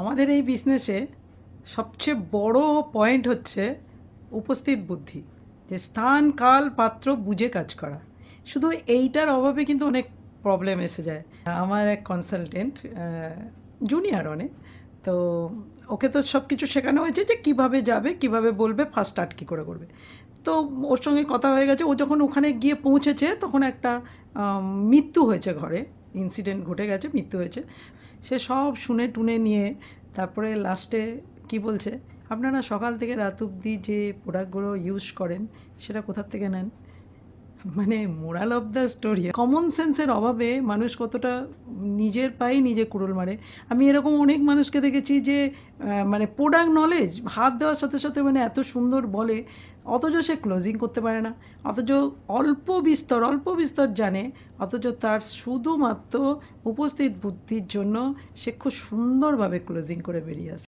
আমাদের এই বিজনেসে সবচেয়ে বড় পয়েন্ট হচ্ছে উপস্থিত বুদ্ধি, যে স্থান, কাল, পাত্র, বুঝে কাজ করা। শুধু এইটার অভাবে কিন্তু অনেক প্রবলেম এসে যায়। আমার এক কনসালটেন্ট জুনিয়র অনেক, তো ওকে তো সব কিছু শেখানো হয়েছে যে কীভাবে যাবে, কীভাবে বলবে ফার্স্ট স্টার্ট কী করে করবে। তো ওর সঙ্গে কথা হয়ে গেছে, ও যখন ওখানে গিয়ে পৌঁছেছে, তখন একটা মৃত্যু হয়েছে ঘরে। ইনসিডেন্ট ঘটে গেছে, মৃত্যু হয়েছে। সে সব শুনে টুনে নিয়ে তারপরে লাস্টে কি বলছে? আপনারা সকাল থেকে রাত অব্দি যে প্রোডাক্টগুলো ইউজ করেন, সেটা কোথার থেকে নেন? মানে moral of the story common সেন্সের অভাবে মানুষ কতটা নিজের পায়ে নিজে কুড়োল মারে। আমি এরকম অনেক মানুষকে দেখেছি যে মানে প্রোডাক্ট নলেজ হাত দেওয়ার সাথে সাথে মানে এত সুন্দর বলে, অথচ সে ক্লোজিং করতে পারে না। অথচ অল্প বিস্তর অল্প বিস্তর জানে, অথচ তার শুধুমাত্র উপস্থিত বুদ্ধির জন্য সে খুব সুন্দরভাবে ক্লোজিং করে বেরিয়ে আসে।